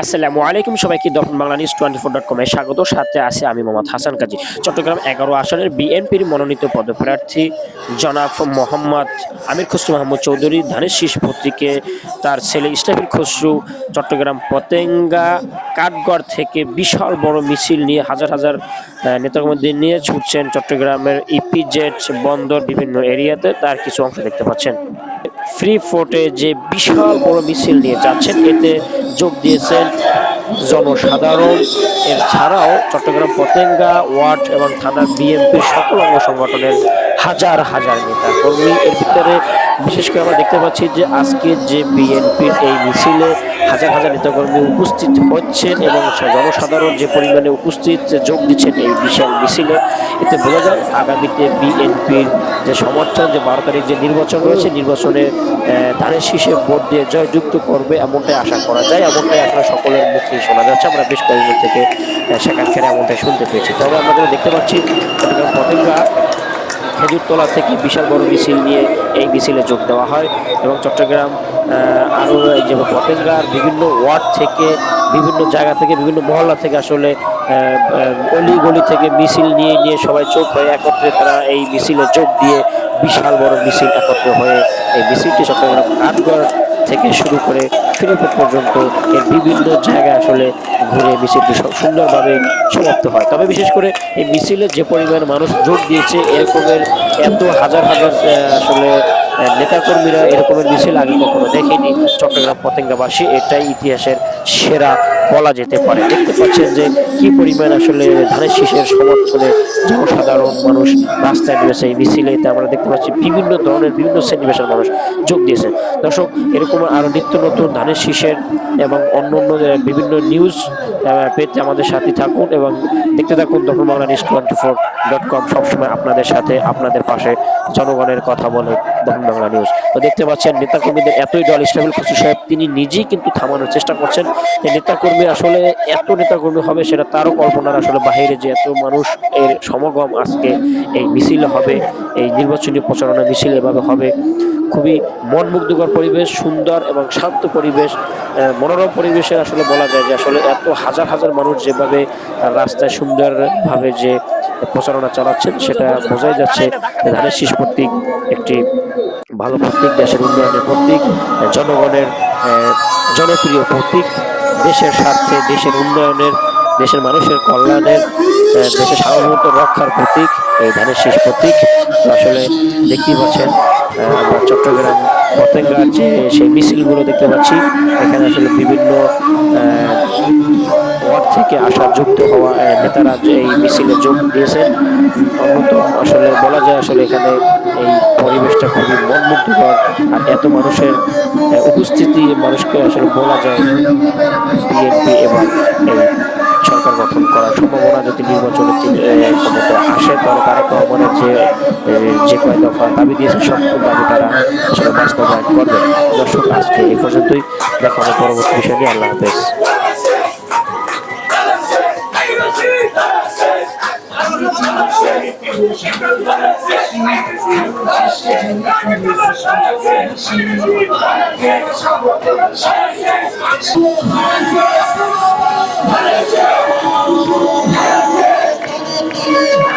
আসসালামু আলাইকুম, সবাইকে Dakshin Bangla news twenty four dot কমে স্বাগত। সাথে আছে আমি মোহাম্মদ হাসান কাজী। চট্টগ্রাম এগারো আসনের বিএনপির মনোনীত পদপ্রার্থী জনাব মোহাম্মদ আমির খসরু মাহমুদ চৌধুরী। ধানের শীষ পত্রিকে তার ছেলে ইস্টাফিল খসরু। চট্টগ্রাম পতেঙ্গা কাঠগড় থেকে বিশাল বড় মিছিল নিয়ে হাজার হাজার নেতাকর্মীদের নিয়ে ছুটছেন চট্টগ্রামের ইপিজেড বন্দর বিভিন্ন এরিয়াতে। তার কিছু অংশ দেখতে পাচ্ছেন। ফ্রি ফোর্টে যে বিশাল বড় মিছিল নিয়ে যাচ্ছেন, এতে যোগ দিয়েছেন জনসাধারণ। এর ছাড়াও চট্টগ্রাম পতেঙ্গা, ওয়ার্ড এবং থানার বিএনপির সকল অঙ্গ সংগঠনের হাজার হাজার নেতা কর্মী এর ভিতরে বিশেষ করে আমরা দেখতে পাচ্ছি যে আজকে যে বিএনপির এই মিছিলে হাজার হাজার নেতাকর্মী উপস্থিত হচ্ছেন এবং জনসাধারণ যে পরিমাণে উপস্থিত যোগ দিচ্ছেন এই বিশাল মিছিলে এতে বোঝা যায় আগামীতে বিএনপির যে সমর্থন যে বারো তারিখ যে নির্বাচন রয়েছে নির্বাচনে ধানের শীষে ভোট দিয়ে জয়যুক্ত করবে এমনটাই আশা করা যায় এমনটাই আসলে সকলের মুখে শোনা যাচ্ছে। আমরা বেশ কয়েকদিন থেকে আহ, সেখান এমনটাই শুনতে পেয়েছি। তবে আমরা দেখতে পাচ্ছি পতেঙ্গা খেজুরতলা থেকে বিশাল বড় মিছিল নিয়ে এই মিছিলে যোগ দেওয়া হয় এবং চট্টগ্রাম আরও এই যে পতেঙ্গার বিভিন্ন ওয়ার্ড থেকে, বিভিন্ন জায়গা থেকে, বিভিন্ন মহল্লা থেকে আসলে অলি গলি থেকে মিছিল নিয়ে নিয়ে সবাই চোখ হয়ে একত্রে তারা এই মিছিলে যোগ দিয়ে বিশাল বড় মিছিল একত্র হয়ে এই মিছিলটি চট্টগ্রাম কাঠগড় থেকে শুরু করে ফিরোপুর পর্যন্ত এর বিভিন্ন জায়গায় আসলে ঘুরে মিছিলটি সুন্দরভাবে সমাপ্ত হয়। তবে বিশেষ করে এই মিছিলে যে পরিমাণ মানুষ যোগ দিয়েছে, এরকমের এত হাজার হাজার আসলে নেতাকর্মীরা এরকমের মিছিল আগে কখনো দেখেনি। চট্টগ্রাম পতেঙ্গাবাসী এটাই ইতিহাসের সেরা বলা যেতে পারে। দেখতে পাচ্ছেন যে কি পরিমাণ আসলে ধানের শীষের সমর্থনে জনসাধারণ মানুষ রাস্তায় নেমেছে, এই মিছিলেতে আমরা দেখতে পাচ্ছি বিভিন্ন ধরনের, বিভিন্ন শ্রেণীবেশের মানুষ যোগ দিয়েছে। দর্শক, এরকম আরও নিত্য নতুন ধানের শীষের এবং অন্য অন্য বিভিন্ন নিউজ পেতে আমাদের সাথে থাকুন এবং দেখতে থাকুন Dakshin Bangla news twenty four dot com সবসময় আপনাদের সাথে, আপনাদের পাশে জনগণের কথা বলে। দক্ষিণ বাংলা নিউজ তো দেখতে পাচ্ছেন, নেতাকর্মীদের এতই দল ইসলামুল খসরু সাহেব তিনি নিজেই কিন্তু থামানোর চেষ্টা করছেন। এই নেতাকর্মী আসলে এত নেতাকর্মী হবে সেটা তারও কল্পনার আসলে বাহিরে যে এত মানুষ এর সমাগম আজকে এই মিছিলে হবে, এই নির্বাচনী প্রচারণা মিছিল এভাবে হবে। খুবই মন মুগ্ধকর পরিবেশ, সুন্দর এবং শান্ত পরিবেশ মনোরম পরিবেশের আসলে বলা যায় যে আসলে এত হাজার হাজার মানুষ যেভাবে রাস্তায় সুন্দরভাবে যে প্রচারণা চালাচ্ছেন, সেটা বোঝাই যাচ্ছে ধানের শীষ প্রতীক একটি ভালো প্রতীক, দেশের উন্নয়নের প্রতীক, জনগণের জনপ্রিয় প্রতীক, দেশের স্বার্থে, দেশের উন্নয়নের, দেশের মানুষের কল্যাণের দেশের সার্বভৌমত্ব রক্ষার প্রতীক, এই ধানের শেষ প্রতীক। আসলে দেখতেই পাচ্ছেন আমরা চট্টগ্রাম পতেঙ্গার যে সেই মিছিলগুলো দেখতে পাচ্ছি। এখানে আসলে বিভিন্ন ওয়ার্ড থেকে আসা যুক্ত হওয়া নেতারা যে এই মিছিলে যোগ দিয়েছেন। অন্যতম আসলে বলা যায় আসলে এখানে এই পরিবেশটা খুবই মনমুগ্ধকর, আর এত মানুষের উপস্থিতি মানুষকে আসলে বলা যায় বিএনপি এবং এই সরকার গঠন করার সম্ভাবনা যদি নির্বাচনে তিনি, ক্ষমতায় আসে তাহলে তারেক রহমানের যে যে কয় দফা দাবি দিয়েছে সব দাবি তারা আসলে বাস্তবায়ন করবে। দর্শক আজকে এই পর্যন্তই। দেখা হবে পরবর্তী বিষয় নিয়ে। আল্লাহ হাফেজ। Thank. Thank you.